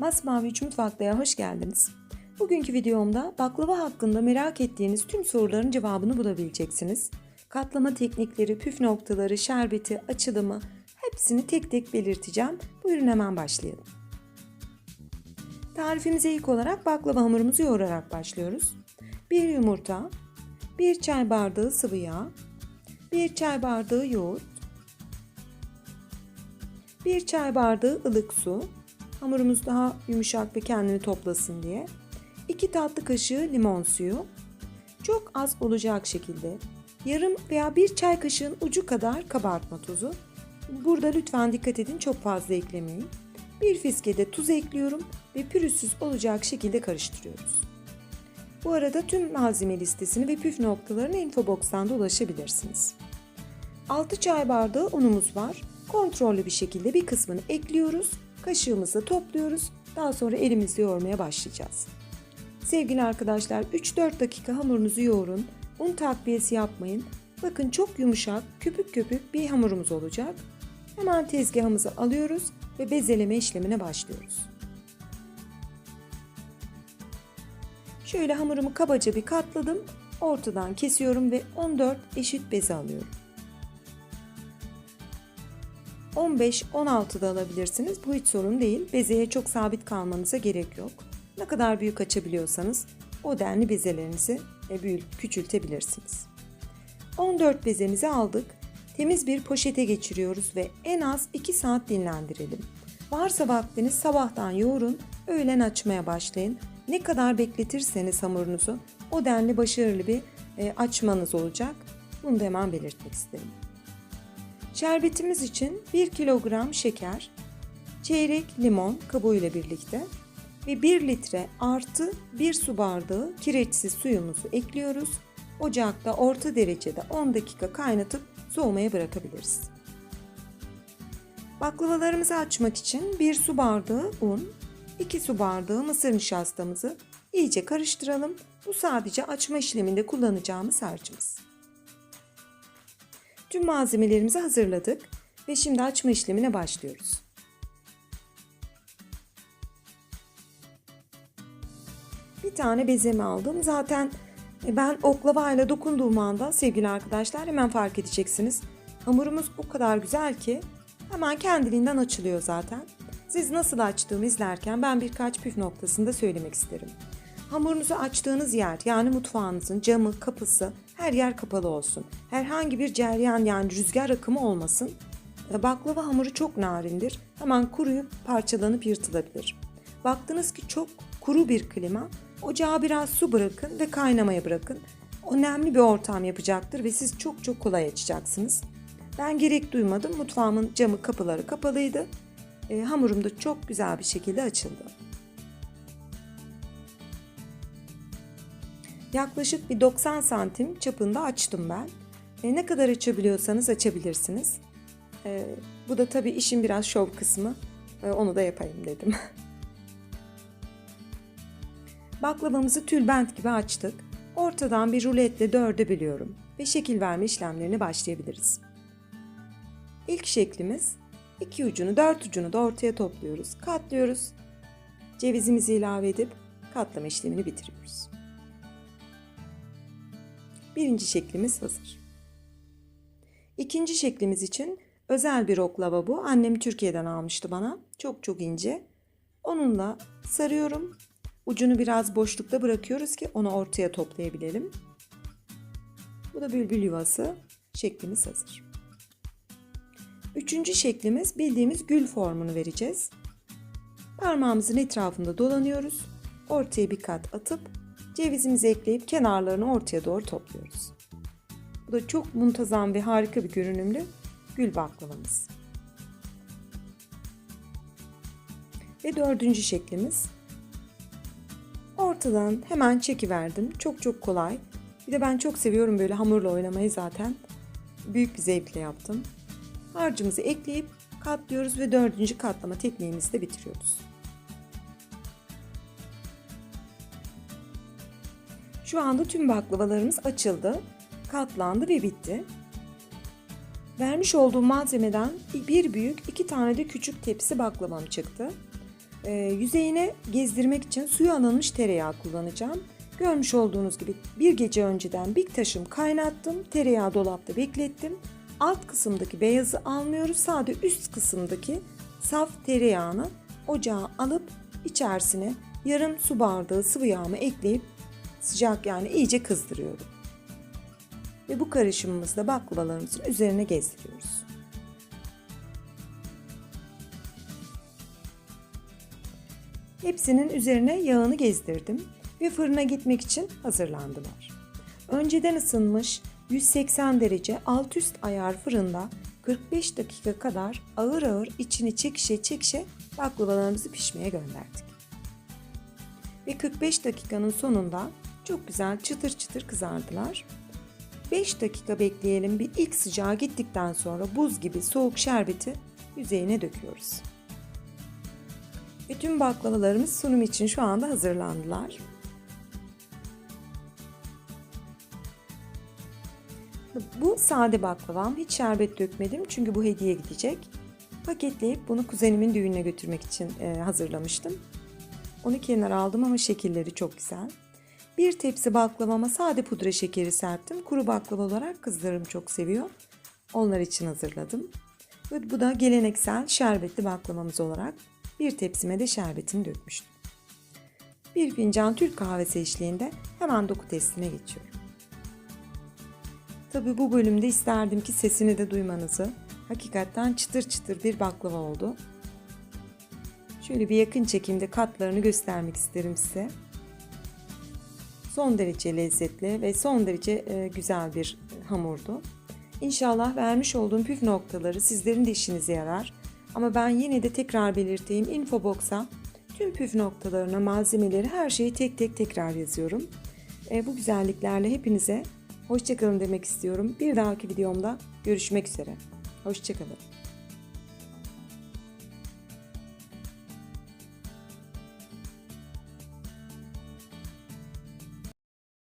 Masmavi 3 Mutfak'ta'ya hoş geldiniz. Bugünkü videomda baklava hakkında merak ettiğiniz tüm soruların cevabını bulabileceksiniz. Katlama teknikleri, püf noktaları, şerbeti, açılımı hepsini tek tek belirteceğim. Buyurun hemen başlayalım. Tarifimize ilk olarak baklava hamurumuzu yoğurarak başlıyoruz. 1 yumurta, 1 çay bardağı sıvı yağ, 1 çay bardağı yoğurt, 1 çay bardağı ılık su, hamurumuz daha yumuşak ve kendini toplasın diye. 2 tatlı kaşığı limon suyu, çok az olacak şekilde yarım veya bir çay kaşığın ucu kadar kabartma tozu. Burada lütfen dikkat edin çok fazla eklemeyin. Bir fiske de tuz ekliyorum ve pürüzsüz olacak şekilde karıştırıyoruz. Bu arada tüm malzeme listesini ve püf noktalarını infobox'tan da ulaşabilirsiniz. 6 çay bardağı unumuz var. Kontrollü bir şekilde bir kısmını ekliyoruz. Kaşığımızla topluyoruz. Daha sonra elimizle yoğurmaya başlayacağız. Sevgili arkadaşlar 3-4 dakika hamurunuzu yoğurun. Un takviyesi yapmayın. Bakın çok yumuşak, köpük köpük bir hamurumuz olacak. Hemen tezgahımızı alıyoruz ve bezeleme işlemine başlıyoruz. Şöyle hamurumu kabaca bir katladım. Ortadan kesiyorum ve 14 eşit beze alıyorum. 15-16 da alabilirsiniz. Bu hiç sorun değil. Bezeye çok sabit kalmanıza gerek yok. Ne kadar büyük açabiliyorsanız o denli bezelerinizi büyük küçültebilirsiniz. 14 bezemizi aldık. Temiz bir poşete geçiriyoruz ve en az 2 saat dinlendirelim. Varsa vaktiniz sabahtan yoğurun, öğlen açmaya başlayın. Ne kadar bekletirseniz hamurunuzu o denli başarılı bir e, açmanız olacak. Bunu da hemen belirtmek isterim. Şerbetimiz için 1 kilogram şeker, çeyrek limon kabuğuyla birlikte ve 1 litre artı 1 su bardağı kireçsiz suyumuzu ekliyoruz. Ocakta orta derecede 10 dakika kaynatıp soğumaya bırakabiliriz. Baklavalarımızı açmak için 1 su bardağı un, 2 su bardağı mısır nişastamızı iyice karıştıralım. Bu sadece açma işleminde kullanacağımız harcımız. Tüm malzemelerimizi hazırladık ve şimdi açma işlemine başlıyoruz. Bir tane bezemi aldım. Zaten ben oklavayla dokunduğum anda sevgili arkadaşlar hemen fark edeceksiniz. Hamurumuz o kadar güzel ki hemen kendiliğinden açılıyor zaten. Siz nasıl açtığımı izlerken ben birkaç püf noktasını da söylemek isterim. Hamurunuzu açtığınız yer yani mutfağınızın camı, kapısı her yer kapalı olsun. Herhangi bir ceryan yani rüzgar akımı olmasın. Baklava hamuru çok narindir. Hemen kuruyup parçalanıp yırtılabilir. Baktınız ki çok kuru bir klima, ocağa biraz su bırakın ve kaynamaya bırakın. Önemli bir ortam yapacaktır ve siz çok çok kolay açacaksınız. Ben gerek duymadım. Mutfağımın camı kapıları kapalıydı. E, hamurum da çok güzel bir şekilde açıldı. Yaklaşık bir 90 santim çapında açtım ben. E, ne kadar açabiliyorsanız açabilirsiniz. E, bu da tabii işin biraz şov kısmı. E, onu da yapayım dedim. Baklavamızı tülbent gibi açtık. Ortadan bir ruletle dörde bölüyorum ve şekil verme işlemlerine başlayabiliriz. İlk şeklimiz iki ucunu dört ucunu da ortaya topluyoruz. Katlıyoruz. Cevizimizi ilave edip katlama işlemini bitiriyoruz. Birinci şeklimiz hazır. İkinci şeklimiz için özel bir oklava bu. Annem Türkiye'den almıştı bana. Çok çok ince. Onunla sarıyorum. Ucunu biraz boşlukta bırakıyoruz ki onu ortaya toplayabilelim. Bu da bülbül yuvası. Şeklimiz hazır. Üçüncü şeklimiz bildiğimiz gül formunu vereceğiz. Parmağımızın etrafında dolanıyoruz. Ortaya bir kat atıp cevizimizi ekleyip kenarlarını ortaya doğru topluyoruz. Bu da çok muntazam ve harika bir görünümlü gül baklavamız. Ve dördüncü şeklimiz. Ortadan hemen çekiverdim. Çok çok kolay. Bir de ben çok seviyorum böyle hamurla oynamayı zaten. Büyük bir zevkle yaptım. Harcımızı ekleyip katlıyoruz ve dördüncü katlama tekniğimizi de bitiriyoruz. Şu anda tüm baklavalarımız açıldı, katlandı ve bitti. Vermiş olduğum malzemeden bir büyük iki tane de küçük tepsi baklavam çıktı. Ee, yüzeyine gezdirmek için suyu alınmış tereyağı kullanacağım. Görmüş olduğunuz gibi bir gece önceden bir taşım kaynattım. Tereyağı dolapta beklettim. Alt kısımdaki beyazı almıyoruz. Sadece üst kısımdaki saf tereyağını ocağa alıp içerisine yarım su bardağı sıvı yağımı ekleyip sıcak yani iyice kızdırıyorum. Ve bu karışımımızı da baklavalarımızın üzerine gezdiriyoruz. Hepsinin üzerine yağını gezdirdim ve fırına gitmek için hazırlandılar. Önceden ısınmış 180 derece alt üst ayar fırında 45 dakika kadar ağır ağır içini çekişe çekişe baklavalarımızı pişmeye gönderdik. Ve 45 dakikanın sonunda çok güzel çıtır çıtır kızardılar. 5 dakika bekleyelim bir ilk sıcağı gittikten sonra buz gibi soğuk şerbeti yüzeyine döküyoruz. Bütün baklavalarımız sunum için şu anda hazırlandılar. Bu sade baklavam. Hiç şerbet dökmedim çünkü bu hediye gidecek. Paketleyip bunu kuzenimin düğününe götürmek için e, hazırlamıştım. Onu kenara aldım ama şekilleri çok güzel. Bir tepsi baklavama sade pudra şekeri serptim. Kuru baklava olarak kızlarım çok seviyor. Onlar için hazırladım. Ve bu da geleneksel şerbetli baklavamız olarak bir tepsime de şerbetini dökmüştüm. Bir fincan Türk kahvesi eşliğinde hemen doku testine geçiyorum. Tabii bu bölümde isterdim ki sesini de duymanızı. Hakikaten çıtır çıtır bir baklava oldu. Şöyle bir yakın çekimde katlarını göstermek isterim size. Son derece lezzetli ve son derece e, güzel bir hamurdu. İnşallah vermiş olduğum püf noktaları sizlerin de işinize yarar. Ama ben yine de tekrar belirteyim infobox'a tüm püf noktalarına, malzemeleri, her şeyi tek tek tekrar yazıyorum. E, bu güzelliklerle hepinize hoşçakalın demek istiyorum. Bir dahaki videomda görüşmek üzere. Hoşçakalın.